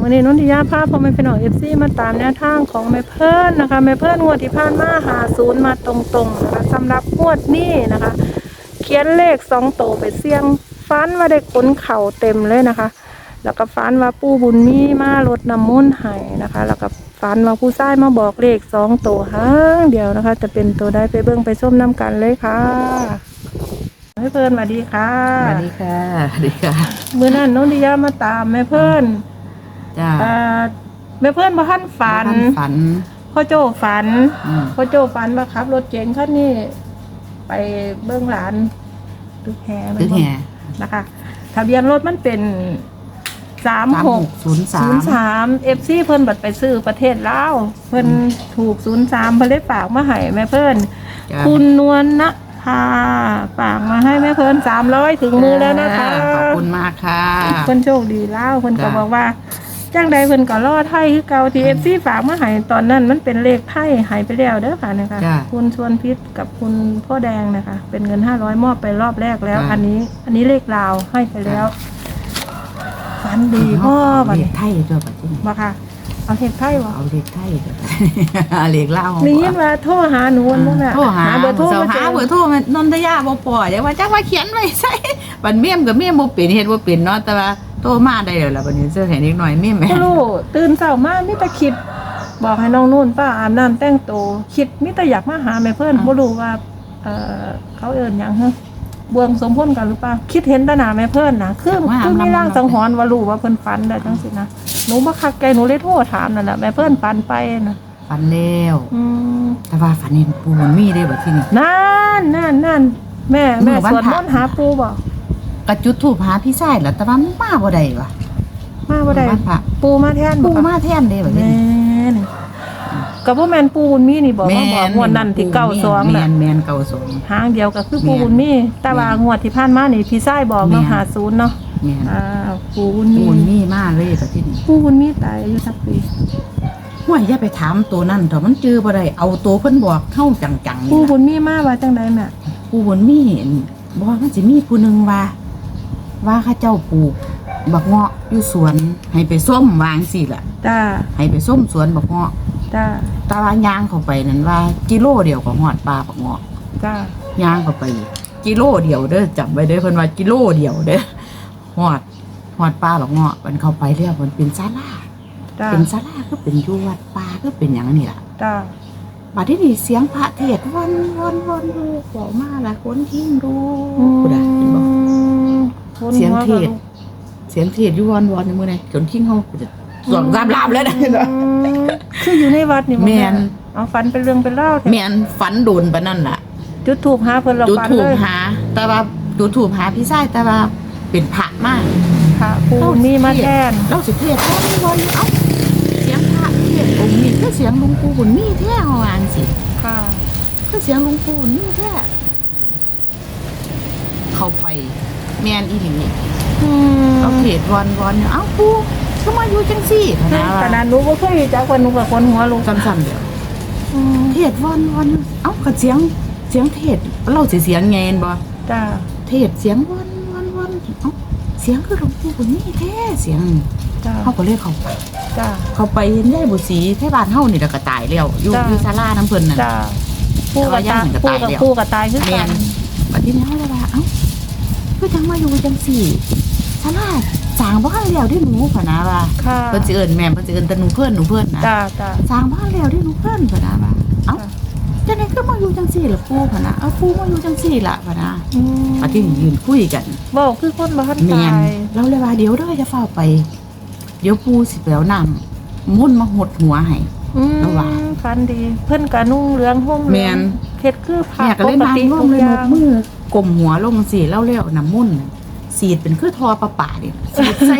วันนี้นนทิยาภาพพอแม่พี่น้องเอฟซีมาตามแนวทางของแม่เพิ่นนะคะแม่เพิ่นงวดที่ผ่านมาหาศูนย์มาตรงๆนะคะสำหรับงวดนี้นะคะ เขียนเลขสองโตวไปเสี่ยงฟันว่าได้ขนเข่าเต็มเลยนะคะ แล้วก็ฟันว่าปู่บุญมีมาลดน้ำมนต์ให้นะคะ แล้วก็ฟันว่าผู้ชายมาบอกเลขสองโตวห้างเดียวนะคะ จะเป็นตัวได้ไปเบิ่งไปส้มน้ำกันเลยค่ะแม่เพิ่นสวัสดีค่ะสวัสดีค่ะสวัสดีค่ะมื่อนั้นน้องดิยามาตามแม่เพิ่น จ้าอ่าแม่เพิ่นบ่ทันฝันบ้าฝันพ่อโจฝัน อืมพ่อโจฝันว่าขับ รถเก๋งคันนี้ ไปเบิ่งหลานตึกแฮคือแห่นะคะ ทะเบียนรถมันเป็นสามหกศูนย์สาศูมนย์สามเอฟซีเพิ่นบัดไปซื้อประเทศลาวเพิ่นถูกศูนย์สามเพิ่นเลยฝากมาให้แม่เพิ่นจ้าคุณนวลนะพาฝากมาให้แม่เพิ่นสามร้อยถึงมือแล้วนะคะ ขอบคุณมากค่ะ เพิ่นโชคดีแล้วเพิ่นก็จ้ะ บอกว่า จ้างใดเพิ่นก็รอไทยคือเก่าทีเอฟซีฝากมาให้ตอนนั้นมันเป็นเลขไทยหายไปแล้วเด้อค่ะนะคะ จ้ะคุณชวนพิษกับคุณพ่อแดงนะคะ เป็นเงินห้าร้อยมอบไปรอบแรกแล้ว จ้ะ อันนี้ อันนี้เลขลาวให้ไปแล้วฝันดีพ่อบัดเรียนี้กไทยด้วยปัจจุบันบ่ค่ะ เอาเลขไทยวะเอาเรียกไทยด้วยเรียกเล่านี่ยินว่าโทรหาหนูนั่นน่ะโทรหาเบอร์โทรเสามาหาเจอเบอร์โทรมานนทยาบ่ปล่อยเดี๋ยวว่าจักว่าเขียนไว้ใส่บันเมี่ยมกับเมี่ยมบ่เป็นเฮ็ดบ่เป็นเนาะแต่ว่า โทรมาได้แล้วล่ะบัดนี้เสื้อแขนนิดหน่อยเมี่ยมแหม่บ่รู้ตื่นเช้ามามีแต่คิด บอกให้น้องนุ่นป้าอาบน้ำแต่งตัวคิดมีแต่อยากมาหาแม่เพิ่นบ่รู้ว่าเอ่อเขาเอิ้นหยังฮะบวงสมพลกันหรือเปล่าคิดเห็นแตาหน้าแม่เพิ่นน่ะคือคือมีร่างสังหรณ์ว่ารู้ว่าเพิ่นฝันได้จังซี่นะหนูบ่คักใจหนูเลยโทรถามนั่นน่ะแม่เพิ่นฝันไปน่ะฝันแล้วอืมแต่ว่าฝันเห็นปูมันมีได้บัดที่นี่นั่นนั่นนั่นแม่แม่เมื่อวันสวดพมระนต์หาปู่บ่ กระจุดถูกหาพี่ชายแล้วแต่ว่ามันมาบ่ได้ว่ะมาบ่ได้วันพระปู่มาแทนปูบ่คะมาแทนเด้บัดนี้แม่นก็บ่แม่นปู่บุญมีนี่บอกว่าบอกงวดนั้นที่เก้าสองแมน่ะนแมนเก้าสอง หางเดียวก็คือปูแม่นบุญมีแต่ว่างวดที่ผ่านมานี่พี่ชายบอกเนาะแม่น หาศูนย์เนาะแมนอ้าวปูบุญปูมีนมีมาเลยแต่ที่นี่ปูบุญมีตายอายุสักปีห่วยอย่าไปถามตัวนั่นเถอะมันเจอบ่ได้เอาตัวเพิ่นบอกเข้าจังๆปูนี่บุล่ะญมีมาว่าจังไดแม่ปูบุญมีเห็นบอกว่ามันสิมีผู้หนึงว่า ว่าเข้าเจ้าปลูกบักเงาะอยู่สวน ให้ไปส้มวางสิล่ะ จ้าให้ไปส้มสวนบักเงาะจ้าตาว่ายางเข้าไปนั่นว่ากิโลเดียวก็ฮอดปลาบักเงาะจ้าย่างเข้าไป กิโลเดียวเด้อจำไว้เด้อเพิ่นว่ากิโลเดียวเด้อฮอดฮอดปลาหรอกเงาะมันเข้าไปแล้วมันเป็นศาลาจ้าเป็นศาลาก็เป็นอยู่วัดป่าก็เป็นหยังนี่ล่ะจ้าบัดนี้นี่เสียงพระเทศน์วนวนวนดูบอกมาละคนทิ้งดูกูได้เห็นบ่ค นเสียงหัวเทกับศลูกเสียงเทศน์อยู่วนวนในมื้อไหนจนทิ้งเฮาจะสองสามลามแล้วนะอืมคืออยู่ในวัดนี่บ่แม่นเอาฝันเป็นเรื่องเป็นเล่าวแท้แม่นฝันโดนปานนั้นล่ะ จุดถูกหาเพิ่นเราจุดฝันถูเลกยหา แต่ว่าจุดถูกหาพี่ชายแต่ว่าเป็นพระมากค่ะปูบุญมีมาแทนเราสิเทศแท้นี่วันเอ้าเสียงพระเทศน์องค์นี้คือเสียงหลวงปู่บุญมีแท้เฮาว่าจังซี่ค่ะคือเสียงหลวงปู่บุญมีแท้เข้าไป แม่นอีหลีอืมเอาเทศน์วันวันเอ้าปู่ก็มาอยู่จังซี่พะขนะว่านาดหนูบ่เคยรู้จักคนหนูกับคนหัวลูกซ้ำๆเดียวอืมเทศน์วันวันเอ้าก็เสียงเสียงเทศน์เราสิเสียงไงเห็นบ่จ้าเทศเสียงวันวันวันเอ้าเสียงคือหลวงปู่คนนี้แท้เสียงจ้าเขาก็เลยเข้าไป จ้า เขาไปเห็นยายบุษีแท่บ้านเฮานี่แล้วก็ตายแล้วอยู่จ้ะ อยู่ศาลาน้ำเพิ่นนั่นจ้าคู่กับตายแต่คู่ว่าย่างกับก็ตายแล้วคู่กับตายคือแม่กันน บัดทีนี้เฮาเลยว่าเอ้า คือจังมาอยู่จังสี่ศาลาสร้างบ้านแล้วได้หนูพะนะว่าค่ะเพิ่นสิเอิ้นแม่เพิ่นสิเอิ้นแต่หนูเพิ่นหนูเพิ่นนะจ้าจ้าสร้างบ้านแล้วได้หนูเพิ่นพะนะว่าเอ้าค่ะจังได๋คือมาอยู่จังสี่ล่ะปู่พะนะเอ้าปู่มาอยู่จังสี่ล่ะพะนะอืมบัดทีนี้ยืนคุยกันบอกคือคนบ้านแม่ตานยเราเลยว่าเดี๋ยวเด้อจะเฝ้าไป เดี๋ยวปูสิไปเอาน้ำมุ่นมาหดหัวให้ อืมแล้วว่าฟันดี เพิ่นกะนุ่งเหลืองห่มเหลืแม่นเฮ็ดคือผ้าแม่ก็ปเลยกนั่งติลทุงกเลยอนย่างกมือ กลมหัวลงสิเล่าเลี้ยวน้ำมุ่นน่ะสีดเป็นคือทอประป่าดิสีดใส่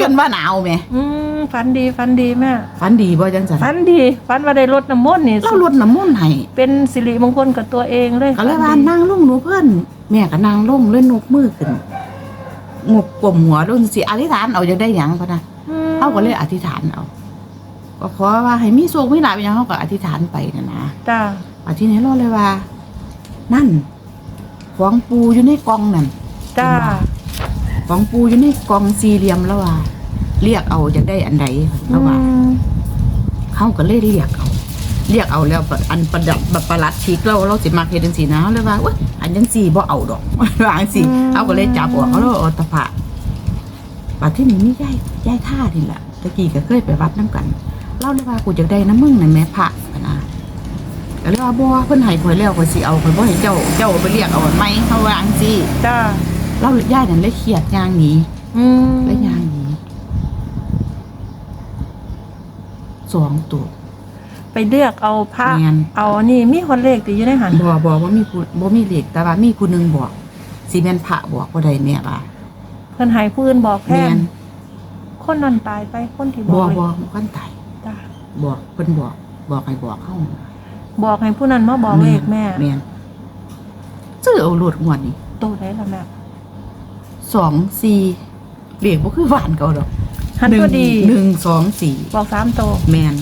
กันว่าหนาวไหมอืมฟันดีฟันดีแม่ฟันดีบ่จังสันฟันดีฟันว่าได้ลดน้ำมนต์นี่เราลดน้ำมุ่นให้เป็นสิริมงคลกับตัวเองเลยก็เลยฝัว่านดีนั่งลงหนูเพื่อนแม่ก็นั่งลงเล่นนกมือขึ้นงบกลมหัวลงสิอธิษฐานเอาจะได้หยังพะนะ อืมเขาก็เลยอธิษฐานเอา ก็ขอว่าให้มีโชคมีลาภอย่างเขาก็อธิษฐานไปนะนะจ้าอาทีนี้เราเลยว่า นั่น ของปูอยู่ในกล่องนั่นจ้าของปูอยู่ในกล่องสี่เหลี่ยมแล้วว่าเรียกเอาจะได้อันใดแล้วว่าอืมเขาก็เลยเรียกเอาเรียกเอาแล้วอันประดับแบบประหลัดชิกเราเราสิมาเฮ็ดจังซี่นะเลยว่าอุ๊ยอันจังซี่บ่เอาดอกว่าจังซี่เขาก็เลยจับออกเขาแล้วเอาตะพะบัดที่นี่มียายยายท่านี่แหละตะกี้ก็เคยไปวัดน้ำกันเล่าเลยว่ากูจะได้น้ำมึงนั่นแม่พระนะ ก็เลยว่าบ่เพิ่นให้ข่อยแล้วข่อยสิเอาข่อยบ่ให้เจ้าเจ้าไปเรียกเอาอันไหมเขาว่าจังซี่จ้าเราย่ายนั่นเลยเครียดย่างหนีอืมเลยย่างหนีสองตัว ไปเลือกเอาผ้าแม่น เอาอันนี่มีคนเลขตีอยู่ในหันบ่บ่ว่ามีผู้บ่มีเลขแต่ว่ามีผู้หนึงบอกสิแม่นพระบอกบ่ได้แม่ว่าเพิ่นให้ผู้อื่นบอกแทแม่นนคนนั้นตายไปคนที่บบ่อกบ่เลยบ่คันตาย จ้าบอกเพิ่นบอกบอกให้บอกเฮา บอกให้ผู้นั้นมาบอกเลขแม่แม่นซื้อเอารถงวดนี้โตได้ละแม่สองสี่เลขบ่คือหวานเก่าดอกหันตัวดีหนึ่งสองสี่บอกสามโตแม่น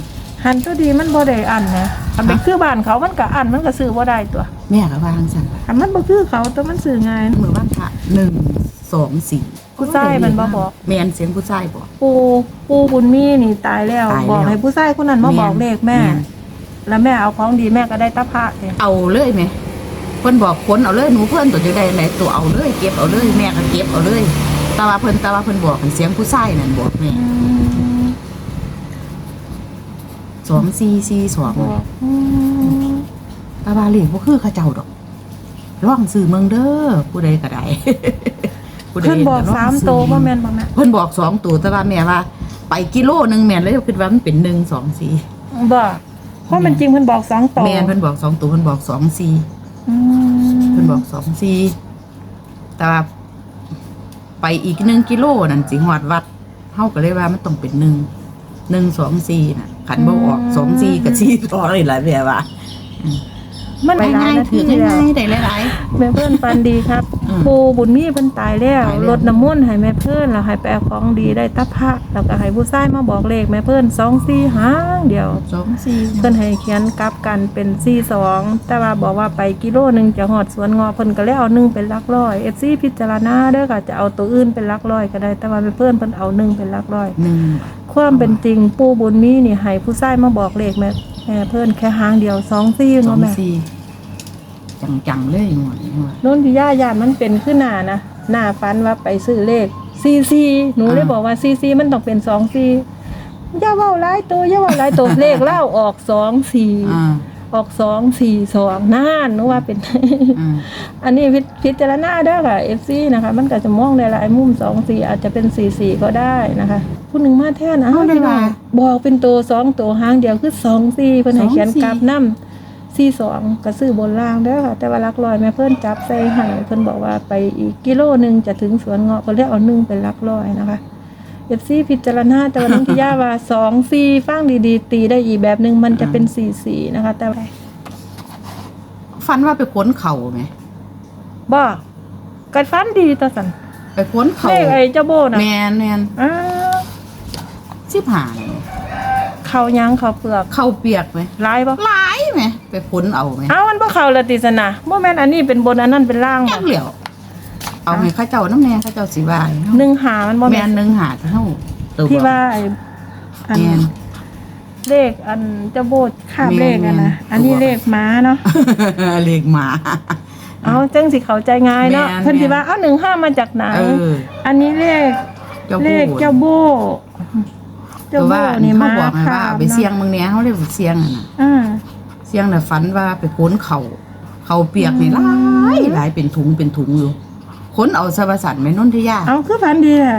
หันตัวดีมันบ่ได้อันนะอันเป็นฮะคือบ้านเขามันก็อันมันก็ซื้อบ่ได้ตัว แม่ก็วาจังซั่นล่ะอันมันบ่คือเขาตัวมันซื้อง่ายมือบ้านพระหนึ่งสองสี่ผู้ชายมันบ่บอกแม่นเสียงผู้ชายบอกปูปูบุญมีนี่ตายแล้วตายแล้ว บอกให้ผู้ชายคนนั้นมาบอกเลขแม่ แม่นแล้วแม่เอาของดีแม่ก็ได้ตะพระเองเอาเลยไหมเพิ่นบอกคนเอาเลยหนูเพิ่นตัวจะได้ไหนตัวเอาเลยเก็บเอาเลยแม่ก็เก็บเอาเลยแต่ว่าเพิ่นแต่ว่าเพิ่นบอกเป็นเสียงผู้ชายนั่นบอกแม่สองสี่สี่สองบอกอืมแต่ว่าเลขบ่คือเขาเจ้าดอกลองซื้อเมืองเด้อผู้ใดก็ได้ผู้ใดเพิ่นบอกลงสามซื้โตบ่แม่นบ่แม่เพิ่นบอกสองตัวแต่ว่าแม่ว่า ไปกิโลหนึงแม่นเลยคิดว่ามันเป็นหนึ่งสองสี่บ่ เพราะมันจริงเพิ่นบอกสองโตแม่นเพิ่นบอกสองตัวเพิ่นบอกสองสี่อืมเพิ่นบอกสองสี่แต่ว่าไปอีกหนึ่งกิโลนั่นสิหอดวัดเฮาก็เลยว่ามันต้องเป็นหนึ่งหนึ่งสองสี่น่ะขันบ่ออกสองสี่กับสี่ต่อเลยล่ะแม่ว่า มันไปหลายง่ายนาถืทีอแล้วง่ายๆได้หลาย แม่เพิ่นปันดีครับอืมปูบุญมีเพิ่นตายแล้วตายแล้ว รดน้ำมนต์ให้แม่เพิ่นแล้วให้ไปเอาของดีได้ตะพระแล้วก็ให้ผู้ชายมาบอกเลขแม่เพิ่น2 4หางเดียวสองสี่เพิ่นให้เขียนกลับกันเป็น42แต่ว่าบอกว่าไปกิโลหนึงจะฮอดสวนงอเพิ่นก็เลยเอาหนึ่งเป็นหลักร้อย FC พิจารณาเด้อค่ะจะเอาตัวอื่นเป็นหลักร้อยก็ได้ แต่ว่าแม่เพิ่นเพิ่นเอาหนึ่งเป็นหลักร้อย หนึ่ง ความเป็นจริงปู่บุญมีนี่ให้ผู้ชายมาบอกเลขแม่แม่เพิ่นแค่หางเดียว2 4สอเนาะงแม่สี่จังๆเลยงวดนี้ว่านุ่นที่ย่าญาติมันเป็นขึ้นหน้านะหน้าฟันว่าไปซื้อเลขซีซีหนูเลยบอกว่าซีซีมันต้องเป็นสองซีอย่าเว่าหลายตัวอย่าเว่าหลายตัว เลขเล่าออกสองสี่อ่าออกสองสี่สองน่านหนูว่าเป็น อ่า อันนี้พิพิจารณาได้อค่ะเอฟซีนะคะ มันก็จะมองได้หลายมุมสองสี่อาจจะเป็นสี่สี่ก็ได้นะคะ ผู้หนึ่งมาแท่นะพี่น้องบอกเป็นตัวสองตัวหางเดียวคือสองสี่เพิ่นให้เขียนกราบน้ำสี่สองก็ซื้อบนล่างเด้อค่ะ แต่ว่าหลักลอยแม่เพิ่นจับใส่ให้เพิ่นบอกว่าไปอีกกิโลหนึ่งจะถึงสวนเงาะเพิ่นเรียกเอาหนึ่งเป็นหลักลอยนะคะเอฟซีพิจารณาแต่วันนี้ที่ย่าว่าสองสี่ฟังดีๆ ตีได้อีกแบบหนึ่งมันจะเป็นสี่สี่นะคะ แต่ว่าฟันว่าไปค้นเข่าไหมบ่กัดฟันดีต่อสันไปค้นเข่าเลขไอ้เจ้าโบนะแมนแมนอ้าว สิบหาเลยเขายังเขาเปลือกเข้าเปียกไหมลายบ่หลายไหมไปค้นเอาไหมอ้าวมันบ่เข้าละติสนะบ่แม่นอันนี้เป็นบนอันนั้นเป็นล่างแย่บ่งเหลียว เอาให้เข้าเจ้าน้ำแน่เข้าเจ้าสิว่าหนึ่งหามันบ่แมแม่นนหนึ่งหาเท่าตัวที่ว่าไอ้อันแมนเลขอันเจ้าโบดข้ามแม่นเลขอะนะแม่นอันนี้เลขม้าเนาะเลขหมา เอาจังสิเข้าใจง่ายเนาะแม่นเพิ่นสิแม่นว่าเอ้าหนึ่งห้ามาจากไหนเออ อันนี้เลขเจ้าเลพูขดเจ้าโบ เจ้าแต่โบว่านี่เขามาบอกไงว่าข้ามเอาไปเสียงบางเนี้ยเขาเรียกว่าเสียงอะนะอ่าเสียงแต่ะฝันว่าไปค้นเข่าเข่าเปียกนี่หลายหลายเป็นถุงเป็นถุงอยู่ค้นเอาสบสันไม่นนทิยาเอาคือฝันดีอะ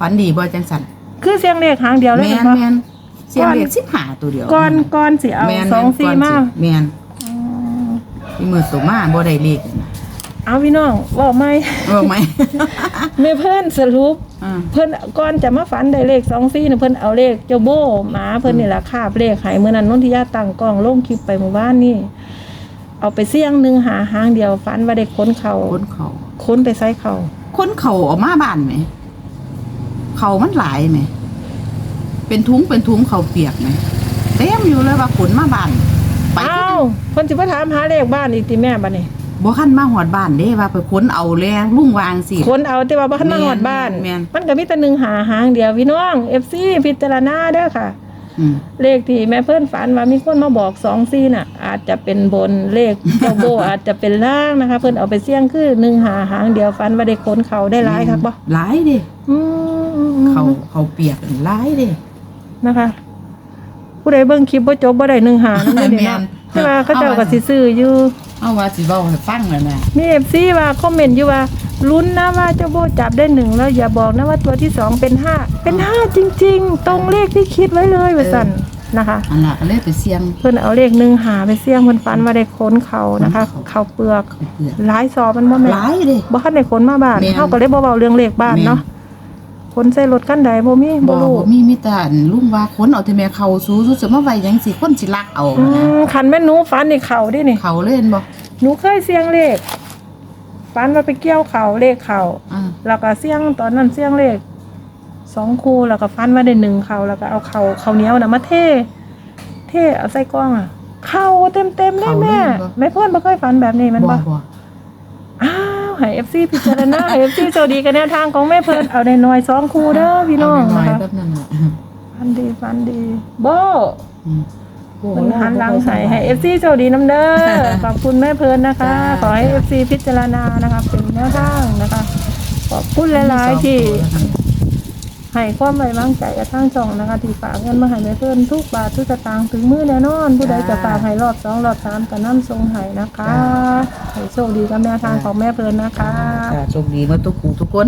ฝันดีบ่จังสันคือเสียงเลขหางเดียวเลยแมนเนาะแมนเสียงเรียกสิบหาตัวเดียวก่อนก่อนสิเอาแม่นสองสี่ก่นมาแมนที่มือตัวมาบ่ได้เลขนะ เอาพี่น้องบอกไหมบอกไหมแม่เพิ่นสรุปอ่าเพิ่นก่อนจะมาฝันได้เลขสองสี่น่ะเพิ่นเอาเลขเจ้าโบหมาเพิ่นนี่แหละคาบเลขให้เมื่อนั้นนนทิยาตั้งกล้องลงคลิปไปหมู่บ้านนี่เอาไปเสี่ยงหนึ่งหาหางเดียวฝันว่าได้ค้นเขาค้นเขาค้นไปใส่เขาค้นเขาออกมาบ้านไหมเขามันหลายไหมเป็นทุงเป็นทุงเขาเปียกไหมเต็มอยู่เลยว่าขนมาบ้านไปเอ้าเพิ่นสิมาถามหาเลขบ้านอีกติแม่บัดนี้บ บ่คันมาหอดบ้านเด้ว่าไปค้นเอาแล้วลุงวาจั่งสิ คนเอาแต่ว่าบ่ทันมาฮอดบ้าน แม่น มันก็มีแต่หนึ่งหาหางเดียวพี่น้อง FC พิจารณาเด้อค่ะ อืม เลขที่แม่เพิ่นฝันว่ามีคนมาบอกสองซี่น่ะ อาจจะเป็นบนเลขเจ้าโบ อาจจะเป็นล่างนะคะ เพิ่นเอาไปเสี่ยงคือหนึ่งหาหางเดียวฝันว่าได้ขนเขาได้หลายครับบ่หลายเด้อืมเขาเขาเปียกหลายเด้ นะคะ ผู้ใดเบิ่งคลิปบ่จบบ่ได้หนึ่งหานั่นเด้แม่เนาะนแต่ว่าเขาเจ้าก็สิซื้ออยู่ เอาว่าสิเว้าให้ฟังแล้วนะมี FC ว่าคอมเมนต์อยู่ว่าลุ้นนะว่าเจ้าโบจับได้หนึ่งแล้วอย่าบอกนะว่าตัวที่สองเป็นห้าเป็นห้าจริง ๆ ตรงเลขที่คิดไว้เลยว่าซั่นนะคะ อันน่ะก็เลยไปเสี่ยง เพิ่นเอาเลขหนึ่งหาไปเสี่ยงเพิ่นฝันว่าได้ค้นเขานะคะค้นเขาเขาเปลือกเขาเปียกหลายซอมันบ่แม่นหลายเด้ บ่คันได้ค้นมาบ้านแม่นเฮาก็เลยบ่เว้าเรื่องเลขบ้านเนาะ ค้นใส่รถคันใดบ่มีบ่บ่รู้บ่มีมีแต่อันลุงว่าค้นเอาแต่แม่เขาสู้สู้สิมาไว้หยังสิคนสิลักเอาอืนะมคันแม่นหนูฝันนี่เขาดินี่เขาเล่นบ่หนูเคยเสี่ยงเลขฝันว่าไปเกี่ยวเขาเลขเขาอ่าแล้วก็เสี่ยงตอนนั้นเสี่ยงเลขสองคู่แล้วก็ฟันว่าได้หนึ่งเขาแล้วก็เอาเขาเขาวเหนียวน่ะมาเทเทเอาใส่กล้องอะเข้าเต็มๆเลยแม่แม่เพิ่นบ่เคยฝันแบบนี้แมันบ่บ่บ่อ้าวให้ FC พิจารณาให้ FC โชคดีกันแนวทางของแม่เพิ่นเอาได้น้อยสองคู่เด้อพี่น้องเานะน้อยคะๆแบบนั้นน่ะฟันดีฟันดีโบ อืม มันหันหลังใส่ให้ FC โชคดีน้ำเด้อ ขอบคุณแม่เพิ่นนะคะขอให้ FC พิจารณานะคะเป็นแนวทางนะคะ ขอบคุณหลาย ๆ ที่ ให้ความไว้วางใจกับทางช่องนะคะที่ฝากเงินมาให้แม่เพิ่นทุกบาททุกสตางค์ถึงมือแน่นอน ผู้ใดจะฝากให้รอบสองรอบสามก็น้ำทรงให้นะคะให้โชคดีกับแนวทางของแม่เพิ่นนะคะ ค่ะโชคดีมาทุกคู่ทุกคน